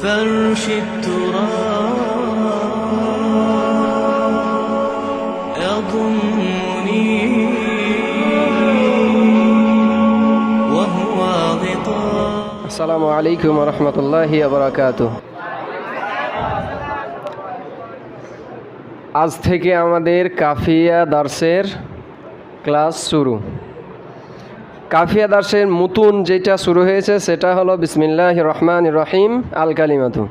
فرش التراب يضمني وهو غطاء আসসালামু আলাইকুম রহমতুল্লাহি আবরাকাত আজ থেকে আমাদের কাফিয়া দার্সের ক্লাস শুরু কাফিয়া দার্সের নতুন যেটা শুরু হয়েছে, সেটা হলো বিসমিল্লাহ রহমান রহিম আল কালিমাতু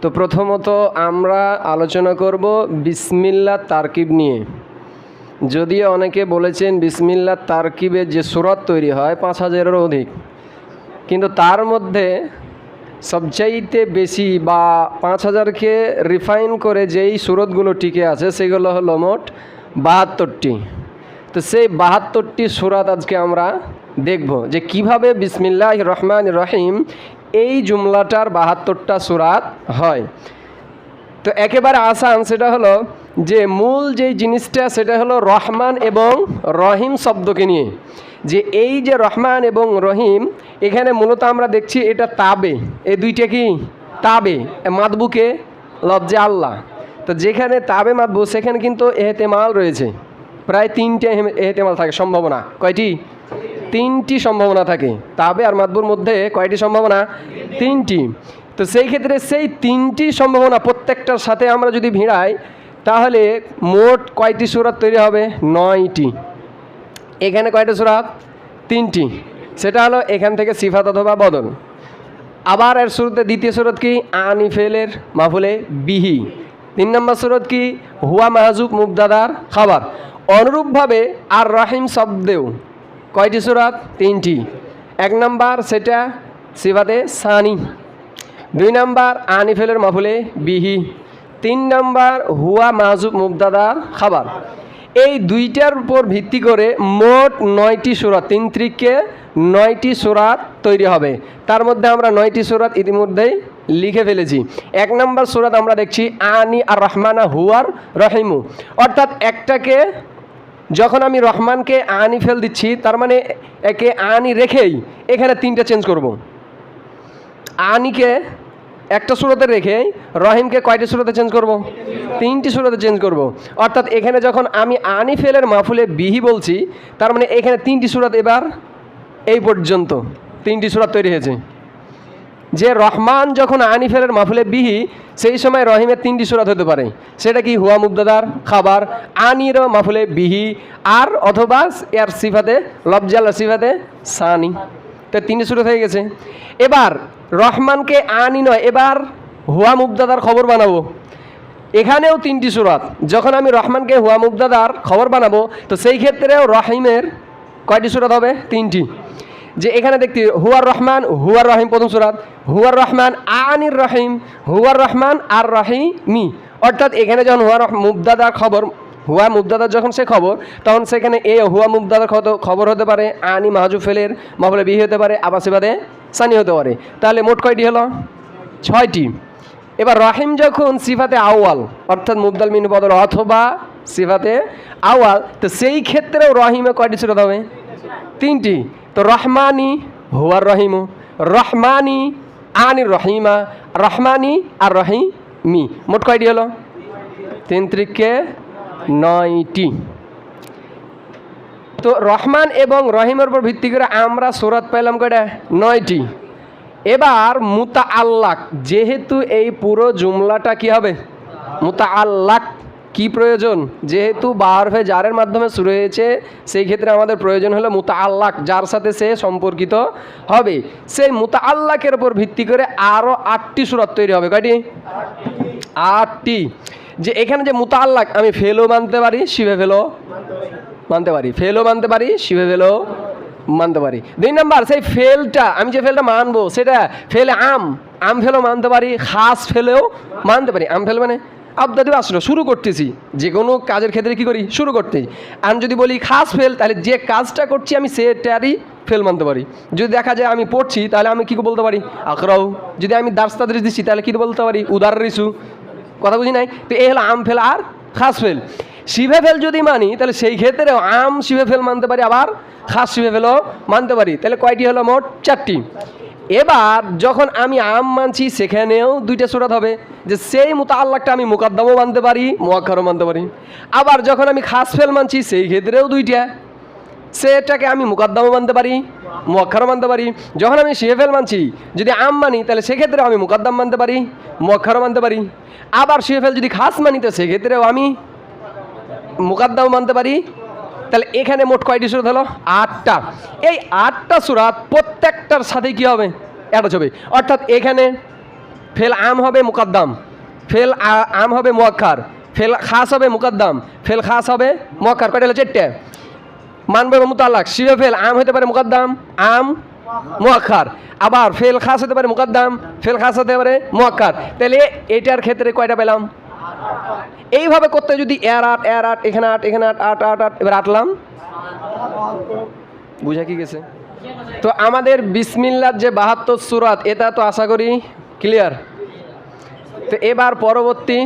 তো প্রথমত আমরা আলোচনা করব বিসমিল্লা তারকিব নিয়ে। যদিও অনেকে বলেছেন বিসমিল্লা তারকিবের যে সুরত তৈরি হয় পাঁচ হাজারেরও অধিক। কিন্তু তার মধ্যে সবচাইতে বেশি বা পাঁচ হাজারকে রিফাইন করে যেই সুরতগুলো টিকে আছে, সেগুলো হলো মোট বাহাত্তরটি। তো সেই বাহাত্তরটি সুরাত আজকে আমরা দেখব যে কীভাবে বিসমিল্লাহ রহমান রহিম এই জুমলাটার বাহাত্তরটা সুরাত হয়। তো একেবারে আসান সেটা হলো যে মূল যেই জিনিসটা সেটা হলো রহমান এবং রহিম শব্দকে নিয়ে। যে এই যে রহমান এবং রহিম এখানে মূলত আমরা দেখছি এটা তাবে। এই দুইটা কি? তাবে। মাতবুকে লজ্জে আল্লাহ। তো যেখানে তাবে মাতবু সেখানে কিন্তু এহতেমাল রয়েছে। প্রায় তিনটে এহে- এহতেমাল থাকে, সম্ভাবনা। কয়টি? তিনটি সম্ভাবনা থাকে। তাবে আর মাতবুর মধ্যে কয়টি সম্ভাবনা? তিনটি। তো সেই ক্ষেত্রে সেই তিনটি সম্ভাবনা প্রত্যেকটার সাথে আমরা যদি ভিড়াই, তাহলে মোট কয়টি সুরাত তৈরি হবে? নয়টি। এখানে কয়টা সুরাত? তিনটি। সেটা হলো এখান থেকে সিফাত অথবা বদল। আবার এর শুরুতে দ্বিতীয় সুরত কি? আনিফেলের মাফুলে বিহি। তিন নম্বর সুরত কি? হুয়া মাহাজুব মুবদাদার খাবার। অনুরূপভাবে আর রাহিম শব্দেও কয়টি সুরাত? তিনটি। এক নাম্বার সেটা সিফাতে সানি। দুই নাম্বার আনিফেলের মাফুলে বিহি। তিন নাম্বার হুয়া মাহাজুব মুবদাদার খাবার। এই দুইটার উপর ভিত্তি করে মোট নয়টি সুরাত, তিন ত্রিককে নয়টি সুরাত তৈরি হবে। তার মধ্যে আমরা নয়টি সুরাত ইতিমধ্যেই লিখে ফেলেছি। এক নম্বর সুরাত আমরা দেখছি আনি আর রহমানা হুয়ার রহিমু। অর্থাৎ একটাকে যখন আমি রহমানকে আনি ফেল দিচ্ছি, তার মানে একে আনি রেখেই এখানে তিনটা চেঞ্জ করব। আনিকে একটা সুরতে রেখে রহিমকে কয়টি সুরতে চেঞ্জ করব? তিনটি সুরতে চেঞ্জ করব। অর্থাৎ এখানে যখন আমি আনি ফেলের মাফুলে বিহি বলছি, তার মানে এখানে তিনটি সুরত এবার এই পর্যন্ত তিনটি সুরত তৈরি হয়েছে। যে রহমান যখন আনি ফেলের মাফুলে বিহি, সেই সময় রহিমের তিনটি সুরাত হতে পারে। সেটা কি হুয়া মুবদাদার খাবার, আনির মাফুলে বিহি, আর অথবা এর সিফাতে লবজাল সিফাতে সানি। তো তিনটি সুরত হয়ে গেছে। এবার, রহমানকে আনি নয়, এবার হুয়া মুবদাদার খবর বানাবো। এখানেও তিনটি সুরাত। যখন আমি রহমানকে হুয়া মুবদাদার খবর বানাবো, তো সেই ক্ষেত্রেও রহিমের কয়টি সুরাত হবে? তিনটি। যে এখানে দেখতে হুয়ার রহমান, হুয়ার রহিম প্রথম সুরাত হুয়ার রহমান আনির রহিম, হুয়ার রহমান আর রহিমি। অর্থাৎ এখানে যখন হুয়ার মুবদাদার খবর, হুয়া মুবদাদার যখন সে খবর, তখন সেখানে এ হুয়া মুবদাদার খবর হতে পারে? আনি মাহাজুফেলের মাহবুলে বিহি হতে পারে আবাসিবাদে সানি হতে পারে। তাহলে মোট কয়টি হলো? ছয়টি। এবার রহিম যখন সিফাতে আওয়াল অর্থাৎ মুবদাল মিন বদল অথবা সিফাতে আওয়াল তো সেই ক্ষেত্রেও রহিমে কয়টি সুরত হবে? তিনটি। তো রহমানি হুয়ার রহিমু, রহমানি আনির রহিমা, রহমানি আর রহিমি। মোট কয়টি হলো? তিন ত্রিককে নয়টি। তো রহমান এবং রহিমের উপর ভিত্তি করে আমরা সুরাত পেলাম কয়টা? নয়টি। এবার মুতা আল্লাক যেহেতু এই পুরো জুমলাটা কি হবে? মুতা আল্লাক কি প্রয়োজন? যেহেতু বারফে জারের মাধ্যমে শুরু হয়েছে, সেই ক্ষেত্রে আমাদের প্রয়োজন হলো মুতা আল্লাক যার সাথে সে সম্পর্কিত হবে। সেই মুতা আল্লাকের উপর ভিত্তি করে আরও আটটি সুরত তৈরি হবে। কয়টি? আটটি। যে এখানে যে মুতা আল্লাক আমি ফেলও মানতে পারি, শিবে ফেলো মানতে পারি। ফেলও মানতে পারি, শিবে ফেলো মানতে পারি। দুই নাম্বার, সেই ফেলটা, আমি যে ফেলটা মানবো, সেটা ফেলে আম আম ফেলো মানতে পারি, খাস ফেলেও মানতে পারি। আম ফেল মানে আবদাদি আসলো, শুরু করতেছি। যে কোনো কাজের ক্ষেত্রে কি করি? শুরু করতেই। আমি যদি বলি খাস ফেল তাহলে যে কাজটা করছি আমি সেটারই ফেল মানতে পারি। যদি দেখা যায় আমি পড়ছি, তাহলে আমি কি বলতে পারি? আকরাও যদি আমি দার্স তাদরিস দিচ্ছি, তাহলে কি বলতে পারি? উদার রিসু। কথা বুঝি নাই? তো এই হলো আম ফেল আর খাস ফেল শিভে ফেল যদি মানি, তাহলে সেই ক্ষেত্রেও আম শিভে ফেল মানতে পারি, আবার খাস শিভে ফেলও মানতে পারি। তাহলে কয়টি হলো? মোট চারটি। এবার যখন আমি আম মানছি, সেখানেও দুইটা সুরাত হবে। যে সেই মোতাল্লাকটা আমি মুকাদ্দামও মানতে পারি মোয়াক্ষারও মানতে পারি। আবার যখন আমি খাস ফেল মানছি, সেই ক্ষেত্রেও দুইটা। সেটাকে আমি মুকাদ্দামও মানতে পারি মোয়াক্ষারও মানতে পারি। যখন আমি শিয়েফেল মানছি, যদি আম মানি, তাহলে সেক্ষেত্রেও আমি মুকাদ্দাম মানতে পারি মোয়াক্ষারও মানতে পারি। আবার শিয়েফেল যদি খাস মানি, তো সেক্ষেত্রেও আমি মুকাদ্দাম মানতে পারি তাহলে এখানে মোট কয়টি সুরাত হলো? আটটা। এই আটটা সুরাত প্রত্যেকটার সাথে কি হবে? অ্যাটাচ হবে অর্থাৎ এখানে ফেল আম হবে মুকাদ্দাম, ফেল আম হবে মোয়াক্ষার ফেল খাস হবে মুকাদ্দাম, ফেল খাস হবে মোয়াক্ষার কয়টা হলো? চারটে। মানবে মুতাল্লাক শিবে ফেল আম হতে পারে মুকাদ্দাম, আম মোয়াক্ষার আবার ফেল খাস হতে পারে মুকাদ্দাম, ফেল খাস হতে পারে মোয়াক্ষার তাহলে এটার ক্ষেত্রে কয়টা পেলাম? এইভাবে করতে যদি এর আট এর আট, এখানে আট এখানে আট আট আট আট, এবার আটলাম। বুঝা কি গেছে? তো আমাদের বিসমিল্লার যে বাহাত্তর সুরাত, এটা তো আশা করি ক্লিয়ার তো এবার পরবর্তী,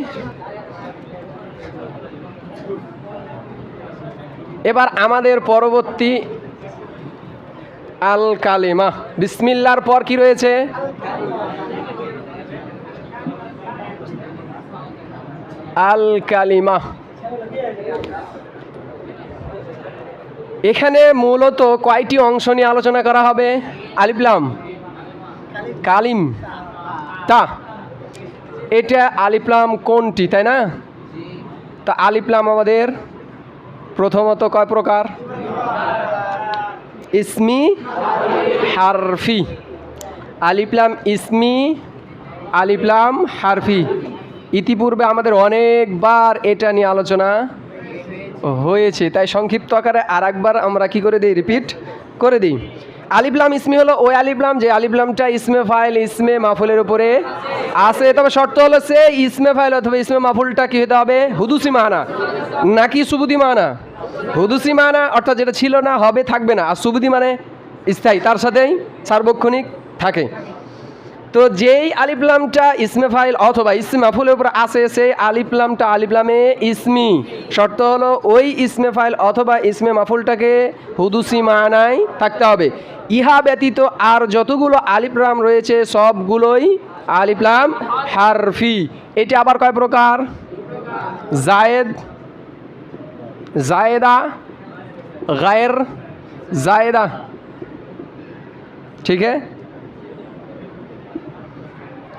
এবার আমাদের পরবর্তী আল কালিমা বিসমিল্লার পর কি রয়েছে? আল কালিমা এখানে মূলত কয়টি অংশ নিয়ে আলোচনা করা হবে? আলিফলাম কালিম। তা, এটা আলিফলাম কোনটি, তাই না? তা আলিফলাম আমাদের প্রথমত কয় প্রকার? ইসমি হারফি। আলিফলাম ইসমি আলিফলাম হারফি। ইতিপূর্বে আমাদের অনেকবার এটা নিয়ে আলোচনা হয়েছে, তাই সংক্ষিপ্ত আকারে আর একবার আমরা কি করে দিই? রিপিট করে দিই। আলিবলাম ইসমি হলো ওই আলিবলাম যে আলিবলামটা ইসমে ফাইল, ইসমে মাফুলের উপরে আছে। তবে শর্ত হলো সে ইসমে ফাইল অথবা ইসমে মাফুলটা কি হতে হবে? হুদুসি মাহানা। নাকি সুবুদি মাহানা? হুদুসি মাহানা অর্থাৎ যেটা ছিল না, হবে থাকবে না। আর সুবুদি মানে স্থায়ী, তার সাথেই সার্বক্ষণিক থাকে। তো যেই আলিফলামটা ইসমে ফাইল অথবা ইসমে মাফুলের উপর আসে সেই আলিফলামটা আলিফলামে ইসমি। শর্ত হলো ওই ইসমে ফাইল অথবা ইসমে মাফুলটাকে হুদুসি মানায় থাকতে হবে। ইহা ব্যতীত আর যতগুলো আলিফলাম রয়েছে, সবগুলোই আলিফলাম হারফি। এটি আবার কয় প্রকার? জায়েদ, জায়েদা, গায়ের, জায়েদা। ঠিক আছে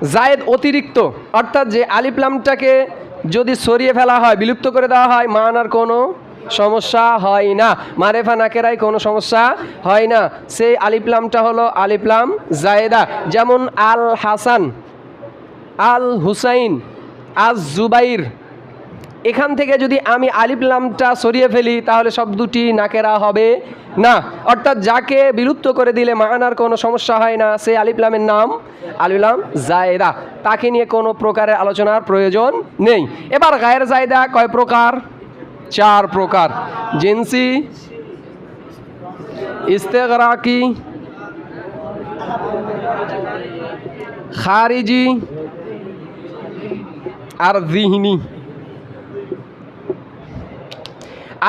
জায়েদ অতিরিক্ত। অর্থাৎ যে আলিপ্লামটাকে যদি সরিয়ে ফেলা হয়, বিলুপ্ত করে দেওয়া হয় মানার কোনো সমস্যা হয় না। মারেফা নাকেরাই কোনো সমস্যা হয় না। সেই আলিপ্লামটা হলো আলিপ্লাম জায়েদা। যেমন আল হাসান, আল হুসাইন আজ জুবাইর এখান থেকে যদি আমি আলিফলামটা সরিয়ে ফেলি, তাহলে সব দুটি নাকেরা হবে না। অর্থাৎ যাকে বিলুপ্ত করে দিলে মানার কোনো সমস্যা হয় না সেই আলিফলামের নাম আলিফলাম জায়দা। তাকে নিয়ে কোনো প্রকারের আলোচনার প্রয়োজন নেই। এবার গায়ের জায়দা কয় প্রকার? চার প্রকার। জিন্সি, ইস্তেগরাকি, খারিজি আর জিহনি।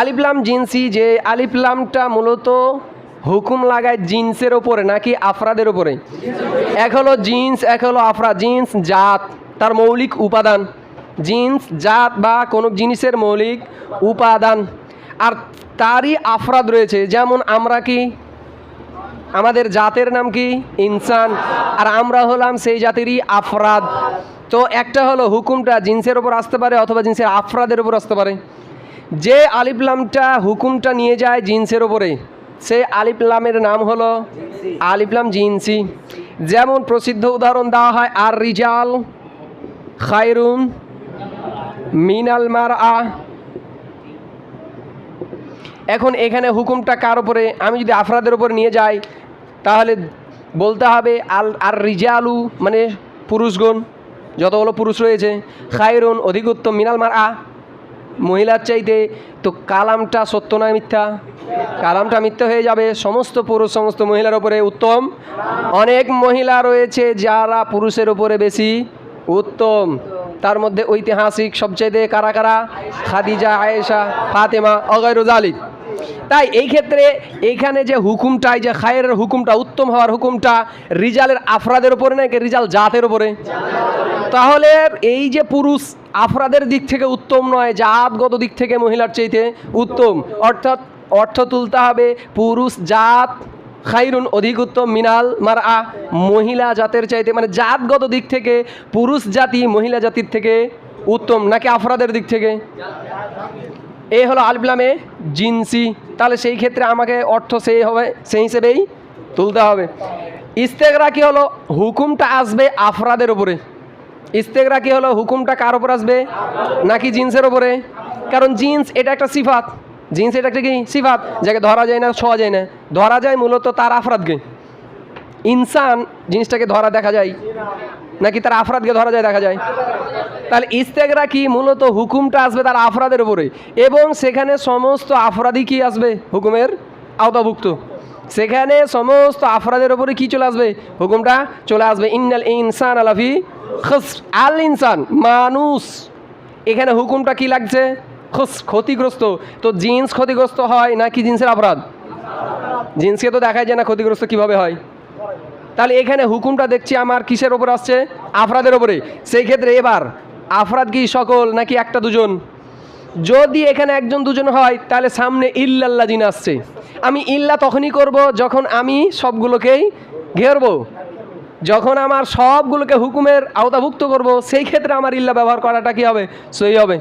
আলিফলাম জিন্সি, যে আলিফলামটা মূলত হুকুম লাগায় জিন্সের ওপরে নাকি আফরাদের ওপরে? এক হলো জিন্স, এক হলো আফরা। জিন্স জাত, তার মৌলিক উপাদান। জিন্স জাত বা কোনো জিনিসের মৌলিক উপাদান। আর তারই আফরাদ রয়েছে, যেমন আমরা কি, আমাদের জাতের নাম কি? ইনসান। আর আমরা হলাম সেই জাতেরই আফরাদ। তো একটা হলো হুকুমটা জিন্সের ওপর আসতে পারে অথবা জিন্সের আফরাদের ওপর আসতে পারে। যে আলিফলামটা হুকুমটা নিয়ে যায় জিন্সের ওপরে, সে আলিফলামের নাম হলো আলিফলাম জিন্সি। যেমন প্রসিদ্ধ উদাহরণ দেওয়া হয় আর রিজাল খায়রুন মিনাল মার আ এখন এখানে হুকুমটা কার ওপরে আমি যদি আফরাদের ওপর নিয়ে যাই, তাহলে বলতে হবে আল আর রিজালু মানে পুরুষগণ যতগুলো পুরুষ রয়েছে, খায়রুন অধিক উত্তম মিনাল মার আ মহিলার চাইতে, তো কালামটা সত্য না মিথ্যা? কালামটা মিথ্যা হয়ে যাবে। সমস্ত পুরুষ, সমস্ত মহিলার ওপরে উত্তম। অনেক মহিলা রয়েছে যারা পুরুষের উপরে বেশি উত্তম। তার মধ্যে ঐতিহাসিক সবচেয়ে কারা কারা? খাদিজা, আয়েশা, ফাতেমা অগৈরুজ জালিক। তাই এই ক্ষেত্রে এইখানে যে হুকুমটা, এই যে খায়ের হুকুমটা, উত্তম হওয়ার হুকুমটা, রিজালের আফরাদের উপরে নাকি রিজাল জাতের উপরে? তাহলে এই যে পুরুষ আফরাদের দিক থেকে উত্তম নয়, জাতগত দিক থেকে মহিলার চাইতে উত্তম। অর্থাৎ অর্থ তুলতে হবে পুরুষ জাত খাইরুন অধিক উত্তম, মিনাল মার আ মহিলা জাতের চাইতে। মানে জাতগত দিক থেকে পুরুষ জাতি মহিলা জাতির থেকে উত্তম, নাকি আফরাদের দিক থেকে? এ হলো আলবলামে জিনসি তাহলে সেই ক্ষেত্রে আমাকে অর্থ সেই হবে, সেই হিসেবেই তুলতে হবে। ইস্তেকরা কি হলো? হুকুমটা আসবে আফরাদের উপরে। ইস্তেকরা কি হলো? হুকুমটা কার ওপর আসবে? নাকি জিন্সের ওপরে কারণ জিন্স এটা একটা সিফাত। জিন্স এটা একটা কি? সিফাত। যাকে ধরা যায় না, ছোঁয়া যায় না। ধরা যায় মূলত তার আফরাদকে। ইনসান জিনিসটাকে ধরা দেখা যায়। নাকি তার আফরাদকে ধরা যায় দেখা যায়? তাহলে ইস্তেকরা কি মূলত হুকুমটা আসবে তার আফরাদের উপরে? এবং সেখানে সমস্ত আফরাদি কি আসবে? হুকুমের আওতাভুক্ত। সেখানে সমস্ত আফরাদের উপরে কি চলে আসবে? হুকুমটা চলে আসবে, ইন্নাল ইনসান আলাফি খস আল ইনসান, মানুষ। এখানে হুকুমটা কি লাগছে? খস ক্ষতিগ্রস্ত। তো জিন্স ক্ষতিগ্রস্ত হয় নাকি জিন্সের অপরাধ জিন্সকে তো দেখায় যায় না ক্ষতিগ্রস্ত কীভাবে হয়। তাহলে এখানে হুকুমটা দেখছি আমার কিসের ওপর আসছে? আফরাদের ওপরে। সেই ক্ষেত্রে এবার আফরাদ কি সকল নাকি একটা দুজন? যদি এখানে একজন দুজন হয়, তাহলে সামনে ইল্লাল্লাহ জিন আসছে। আমি ইল্লা তখনই করব যখন আমি সবগুলোকেই ঘেরবো। যখন আমার সবগুলোকে হুকুমের আওতাভুক্ত করব, সেই ক্ষেত্রে আমার ইল্লা ব্যবহার করাটা কি হবে? সই হবে।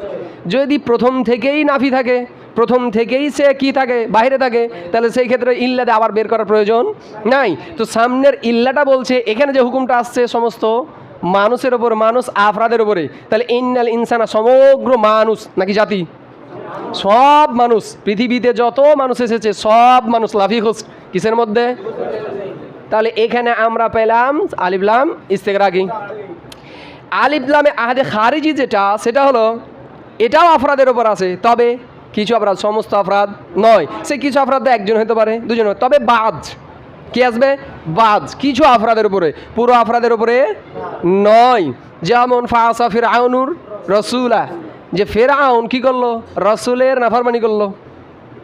যদি প্রথম থেকেই নাফি থাকে প্রথম থেকেই সে কি থাকে? বাইরে থাকে। তাহলে সেই ক্ষেত্রে ইল্লাতে আবার বের করার প্রয়োজন নাই। তো সামনের ইল্লাটা বলছে, এখানে যে হুকুমটা আসছে সমস্ত মানুষের ওপর মানুষ আফরাদের ওপরে তাহলে ইন্নাল ইনসানা সমগ্র মানুষ, নাকি জাতি? সব মানুষ, পৃথিবীতে যত মানুষ এসেছে, সব মানুষ লাফি খুশ কিসের মধ্যে? তাহলে এখানে আমরা পেলাম আলিফলাম ইস্তেকরাগি আলিফলামে আহাদে খারিজি যেটা, সেটা হলো, এটাও আফরাদের ওপর আছে। তবে কিছু অপরাধ, সমস্ত অপরাধ নয়। সে কিছু অপরাধ একজন হতে পারে, দুজন তবে বাজ। কি আসবে? বাজ। কিছু অপরাধের উপরে। পুরো অপরাধের উপরে নয়। যেমন ফাসা ফির আউনুর রসুলা। যে ফেরাউন কি করল? রসুলের নাফরমানি করল।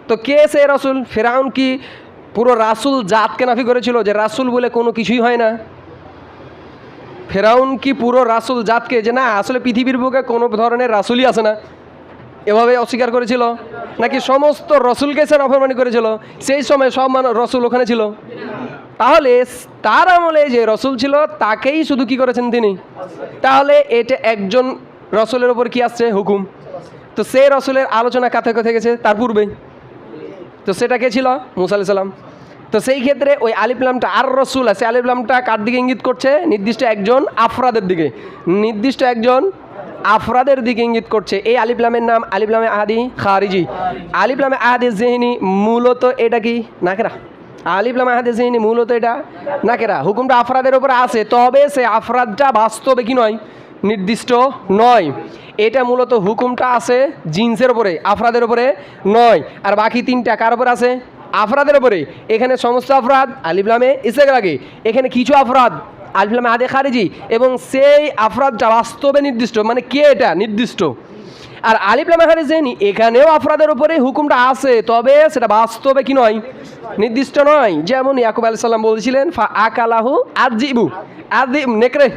তো কে সে রসুল? ফেরাউন কি পুরো রাসুল জাতকে নাফি করেছিল? যে রাসুল বলে কোনো কিছুই হয় না। ফেরাউন কি পুরো রাসুল জাতকে? যে না, আসলে পৃথিবীর বুকে কোনো ধরনের রাসুলই আছে না। এভাবে অস্বীকার করেছিল? নাকি সমস্ত রসুলকে সে অপমানি করেছিল? সেই সময় সব মানুষ রসুল ওখানে ছিল। তাহলে তার আমলে যে রসুল ছিল, তাকেই শুধু কি করেছেন তিনি? তাহলে এটা একজন রসুলের ওপর কি আসছে? হুকুম। তো সেই রসুলের আলোচনা কাথে কোথায় গেছে? তার পূর্বে তো সেটা কে ছিল? মুসা সালাম। তো সেই ক্ষেত্রে ওই আলিফলামটা আর রসুল আছে আলিফলামটা কার দিকে ইঙ্গিত করছে? নির্দিষ্ট একজন আফরাদের দিকে। নির্দিষ্ট একজন আফরাদের দিকে ইঙ্গিত করছে। এই আলিফলামের নাম আলিফলামে আহাদি খারিজি। আলিফলামে আহাদি জেহিনি মূলত এটা কি? নাকেরা। আলিফলাম আহাদি জেহিনি মূলত এটা নাকেরা। হুকুমটা আফরাদের উপরে আছে, তবে সে আফরাদটা বাস্তবে কি নয়? নির্দিষ্ট নয়। এটা মূলত হুকুমটা আছে জিন্সের উপরে, আফরাদের উপরে নয়। আর বাকি তিনটা কার উপর আছে? আফরাদের উপরে। এখানে সমস্ত আফরাদ আলিফলামে ইসেক লাগে এখানে কিছু আফরাদ আলিফলামে আদে খারিজি এবং সেই আফরাদটা বাস্তবে নির্দিষ্ট মানে কে এটা? নির্দিষ্ট। আর আলিফলামে খারিজেনি, এখানেও আফরাদের উপরে হুকুমটা আছে, তবে সেটা বাস্তবে কি নয়? নির্দিষ্ট নয়। যেমন ইয়াকুব আলাইহিস সালাম বলছিলেন, ফা আকালাহু আজিবু আজিব নেকরে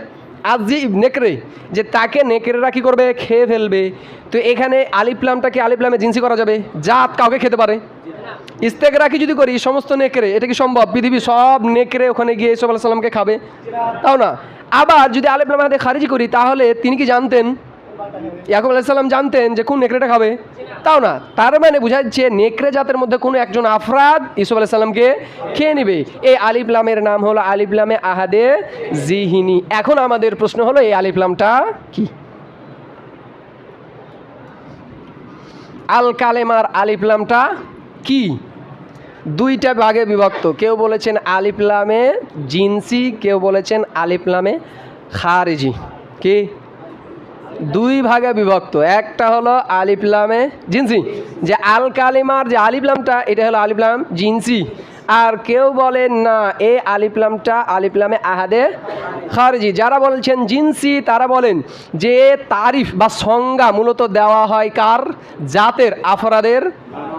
আজি নেকড়ে। যে তাকে নেকড়েরা কি করবে? খেয়ে ফেলবে। তো এখানে আলিফলামটাকে আলিফলামে জিন্সি করা যাবে? জাত কাউকে খেতে পারে? ইস্তেকরা কি যদি করি সমস্ত নেকড়ে, এটা কি সম্ভব? পৃথিবী সব নেকড়ে ওখানে গিয়ে ইসব আল্লাহ খাবে? তাও না। আবার যদি আলিফলাম হাতে খারিজি করি, তাহলে তিনি কি জানতেন? ইয়াকুব আলাইসাল্লাম জানতেন যে কোন নেকড়েটা খাবে? তাও না। তার মানে বোঝা যাচ্ছে নেকড়ে জাতের মধ্যে কোনো একজন আফরাদ ইসুফ আলাইসাল্লামকে খেয়ে নেবে। এই আলিফলামের নাম হলো আলিফলামে আহাদে জিহিনী। এখন আমাদের প্রশ্ন হলো, এই আলিফলামটা কি? আল কালেমার আলিফলামটা কি? দুইটা ভাগে বিভক্ত। কেউ বলেছেন আলিফলামে জিনসি, কেউ বলেছেন আলিফলামে খারিজি। কি? দুই ভাগে বিভক্ত। একটা হলো আলিফলামে জিনসি। যে আল কালিমার যে আলিফলামটা এটা হলো আলিফলাম জিনসি। আর কেউ বলেন না, এ আলিফলামটা আলিফলামে আহাদে খারজি। যারা বলছেন জিনসি, তারা বলেন যে তারিফ বা সংজ্ঞা মূলত দেওয়া হয় কার? জাতের আফরাদের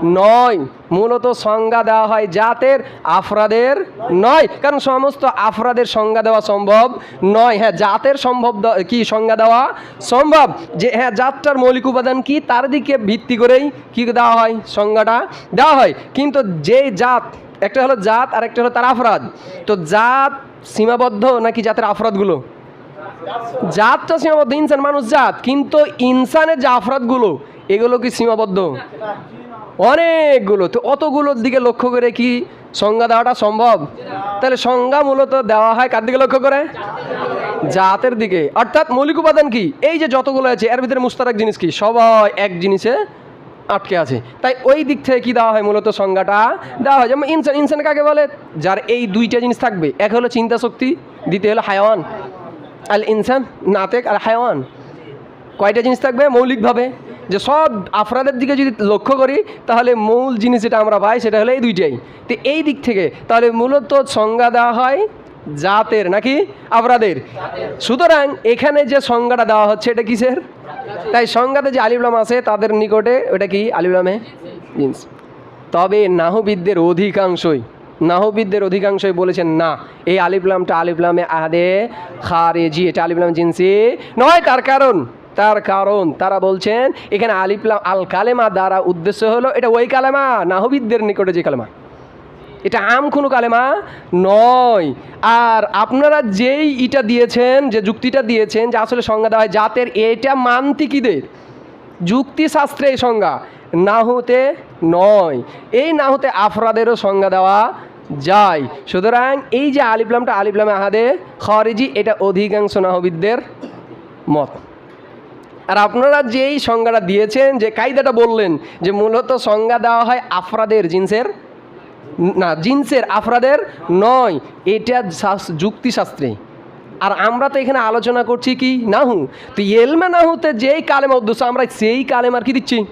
নয়। মূলত সংজ্ঞা দেওয়া হয় জাতের আফরাদের নয়। কারণ সমস্ত আফরাদের সংজ্ঞা দেওয়া সম্ভব নয়। হ্যাঁ জাতের সম্ভব কি সংজ্ঞা দেওয়া সম্ভব? যে হ্যাঁ জাতটার মৌলিক উপাদান কি? তার দিকে ভিত্তি করেই কি দেওয়া হয়? সংজ্ঞাটা দেওয়া হয়। কিন্তু যে জাত একটা হলো জাত আর একটা হলো তার আফরাদ। তো জাত সীমাবদ্ধ নাকি জাতের আফরাদগুলো? জাতটা সীমাবদ্ধ, ইনসান মানুষ জাত, কিন্তু ইনসানের যে আফরাদগুলো, এগুলো কি সীমাবদ্ধ? অনেকগুলো। তো অতগুলোর দিকে লক্ষ্য করে কি সংজ্ঞা দেওয়াটা সম্ভব? তাহলে সংজ্ঞা মূলত দেওয়া হয় কার দিকে লক্ষ্য করে? জাতের দিকে। অর্থাৎ মৌলিক উপাদান কি? এই যে যতগুলো আছে, এর ভিতরে মুস্তারাক জিনিস কি? সবাই এক জিনিসে আটকে আছে। তাই ওই দিক থেকে কি দেওয়া হয় মূলত সংজ্ঞাটা? দেওয়া হয় যেমন ইনসান ইনসান কাকে বলে? যার এই দুইটা জিনিস থাকবে। এক হলো চিন্তা শক্তি, দ্বিতীয় হলো হায়াওয়ান। আল ইনসান, নাতেক আর হায়াওয়ান। কয়টা জিনিস থাকবে? মৌলিকভাবে। যে সব আফরাদের দিকে যদি লক্ষ্য করি, তাহলে মূল জিনিস যেটা আমরা পাই, সেটা হলো এই দুইটাই। তো এই দিক থেকে তাহলে মূলত সংজ্ঞা দেওয়া হয় জাতের নাকি আফরাদের সুতরাং এখানে যে সংজ্ঞাটা দেওয়া হচ্ছে, এটা কিসের? তাই সংজ্ঞাতে যে আলিবলাম আছে, তাদের নিকটে ওটা কি? আলিবলামে জিন্স। তবে নাহবিদদের অধিকাংশই নাহবিদদের অধিকাংশই বলেছেন, না, এই আলিফলামটা আলিফলামে আহাদে খারেজি, এটা আলিফলাম জিন্সি নয়। তার কারণ তার কারণ, তারা বলছেন, এখানে আলিফলাম আল কালেমা দ্বারা উদ্দেশ্য হলো, এটা ওই কালেমা, নাহবিদদের নিকটে যে কালেমা। এটা আম কোনো কালেমা নয়। আর আপনারা যেই ইটা দিয়েছেন, যে যুক্তিটা দিয়েছেন, যে আসলে সংজ্ঞা দেওয়া হয় জাতের, এটা মান্তিকিদের। যুক্তিশাস্ত্রে এই সংজ্ঞা। না হতে নয়। এই না হতে আফরাদেরও সংজ্ঞা দেওয়া যায়। সুতরাং এই যে আলিফলামটা আলিফলামে আহাদে খরিজি, এটা অধিকাংশ নাহবিদদের মত। আর আপনারা যেই সংজ্ঞাটা দিয়েছেন, যে কায়দাটা বললেন, যে মূলত সংজ্ঞা দেওয়া হয় আফরাদের জিন্সের না জিন্সের আফরাদের নয়, এটা শাস- যুক্তিশাস্ত্রে। আর আমরা তো এখানে আলোচনা করছি কি? নাহু। তো এলমে নাহুতে যেই কালেমা উদ্দেশ্য, আমরা সেই কালেমার কি দিচ্ছি?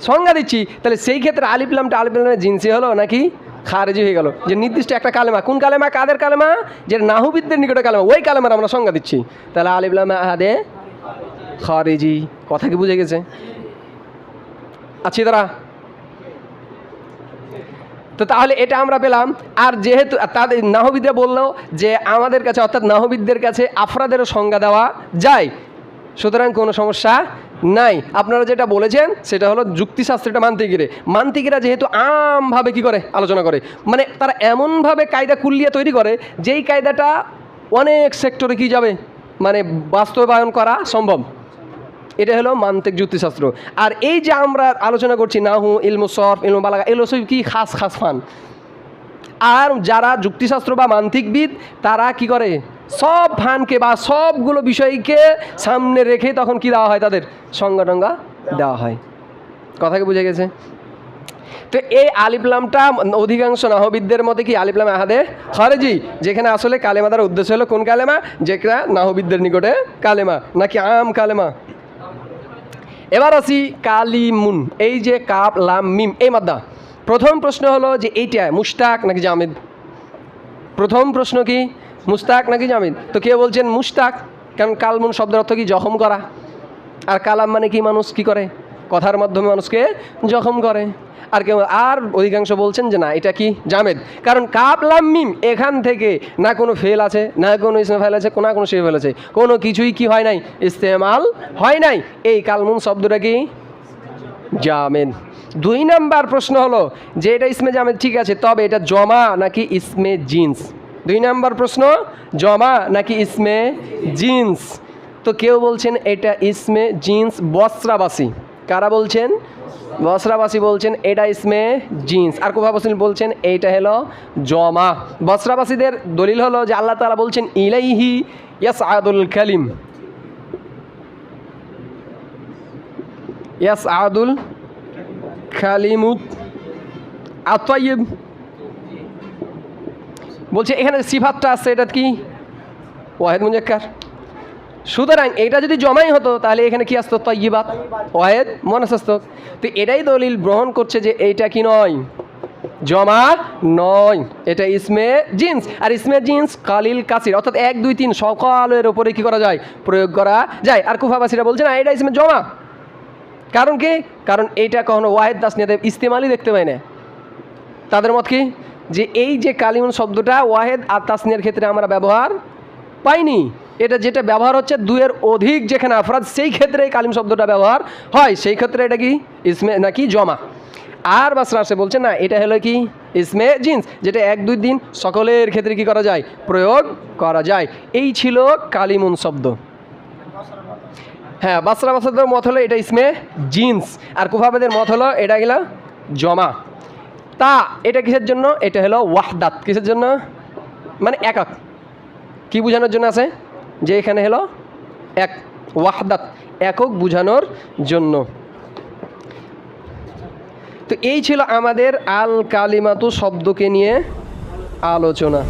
সংজ্ঞা দিচ্ছি। তাহলে সেই ক্ষেত্রে আলিফলামটা আলিফলামের জিন্সি হলো নাকি খারেজি হয়ে গেল? যে নির্দিষ্ট একটা কালেমা। কোন কালেমা? কাদের কালেমা? যে নাহুবিদদের নিকটে কালেমা। ওই কালেমার আমরা সংজ্ঞা দিচ্ছি। তাহলে আলিফলামে আহাদে খারেজি। কথা কি বুঝে গেছে? আচ্ছা তারা তো তাহলে এটা আমরা পেলাম। আর যেহেতু তাদের নাহবিদরা বলল যে আমাদের কাছে, অর্থাৎ নাহবিদদের কাছে আফরাদেরও সংজ্ঞা দেওয়া যায়। সুতরাং কোনো সমস্যা নাই। আপনারা যেটা বলেছেন, সেটা হলো যুক্তিশাস্ত্রটা মান্তিকিরে মান্তিকিরা যেহেতু আমভাবে কি করে? আলোচনা করে। মানে তারা এমনভাবে কায়দা কুল্লিয়া তৈরি করে, যেই কায়দাটা অনেক সেক্টরে কি যাবে? মানে বাস্তবায়ন করা সম্ভব। এটা হলো মান্তিক যুক্তিশাস্ত্র। আর এই যে আমরা আলোচনা করছি নাহু, ইলমু সরফ, ইলমু বালাগা, এগুলো সব কি খাস খাস ফান। আর যারা যুক্তিশাস্ত্র বা মান্তিকবিদ, তারা কি করে? সব ফানকে বা সবগুলো বিষয়কে সামনে রেখে তখন কি দেওয়া হয় তাদের? টঙ্গা দেওয়া হয়। কথা কি বুঝে গেছে? তো এই আলিফলামটা অধিকাংশ নাহবিদদের মতে কি আলিফলাম আহাদে? খারেজি, যেখানে আসলে কালেমা দ্বারা উদ্দেশ্য হলো কোন কালেমা? যেটা নাহবিদদের নিকটে কালেমা, নাকি আম কালেমা? এবার আসি কালিমুন, এই যে কাপ, লাম, মিম, এই মাদ্দা। প্রথম প্রশ্ন হলো যে এইটা, মুশতাক নাকি জামিদ? প্রথম প্রশ্ন কি মুস্তাক নাকি জামিদ? তো কে বলছেন মুশতাক, কারণ কালমুন শব্দের অর্থ কি, জখম করা? আর কালাম মানে কি মানুষ কি করে? কথার মাধ্যমে মানুষকে জখম করে। আর কেউ আর অধিকাংশ বলছেন যে না, এটা কি জামেদ? কারণ কাপ লাম, মিম এখান থেকে না কোনো ফেল আছে, না কোনো ইসমে ফেল আছে, না কোনো সে ফেল আছে। কোনো কিছুই কি হয় নাই? ইস্তেমাল হয় নাই। এই কালমুন শব্দটা কি? জামেদ। দুই নাম্বার প্রশ্ন হলো যে এটা ইসমে জামেদ ঠিক আছে, তবে এটা জমা নাকি ইসমে জিন্স? দুই নাম্বার প্রশ্ন, জমা নাকি ইসমে জিন্স? তো কেউ বলছেন এটা ইসমে জিন্স বস্ত্রাবাসী কারা বলছেন? বস্ত্রাবাসী বলছেন, এটা ইসমে জিন্স। আর কোভাবাসী বলছেন, এইটা হলো জমা। বসরাবাসীদের দলিল হলো যে আল্লাহ তালা বলছেন, ইলাইহি ইয়াস আদুল কালিম। ইয়াস আদুল খালিমুদ আত্মাইব বলছে, এখানে সিফাতটা আছে, এটা কি? ওয়াহেদ মুজাক্কার? সুতরাং এটা যদি জমাই হতো, তাহলে এখানে কি আসতো? তৈবাত ওয়াহেদ, মনাস আসতো। তো এটাই দলিল গ্রহণ করছে যে এইটা কি নয়? জমা নয়। এটা ইসমে জিন্স। আর ইসমে জিন্স কালিল কাসির। অর্থাৎ এক, দুই, তিন সকলের ওপরে কি করা যায়? প্রয়োগ করা যায়। আর কুফাবাসীরা বলছে, না, এটা ইসমে জমা। কারণ কি? কারণ এইটা কখনো ওয়াহেদ দাস নিয়ে ইস্তেমালই দেখতে পাই না। তাদের মত কি? যে এই যে কালিমুন শব্দটা ওয়াহেদ আর তাসনিয়ার ক্ষেত্রে আমরা ব্যবহার পাইনি। এটা যেটা ব্যবহার হচ্ছে দুয়ের অধিক যেখানে আফরাদ, সেই ক্ষেত্রে এই কালিম শব্দটা ব্যবহার হয়। সেই ক্ষেত্রে এটা কি? ইসমে নাকি জমা। আর বাসরা সে বলছে, না, এটা হলো কি? ইসমে জিন্স, যেটা এক দুই দিন সকলের ক্ষেত্রে কি করা যায়? প্রয়োগ করা যায়। এই ছিল কালিমুন শব্দ। হ্যাঁ বাসরা বাসাদের মত হলো এটা ইসমে জিন্স, আর কুফাবেদের মত হলো এটা গেলা জমা। তা, এটা কিসের জন্য? এটা হলো ওয়াহদাত। কিসের জন্য? মানে একক। কি বোঝানোর জন্য আছে? যে এখানে হলো এক ওয়াহদাত, একক বোঝানোর জন্য। তো এই ছিল আমাদের আল কালিমাতু শব্দকে নিয়ে আলোচনা।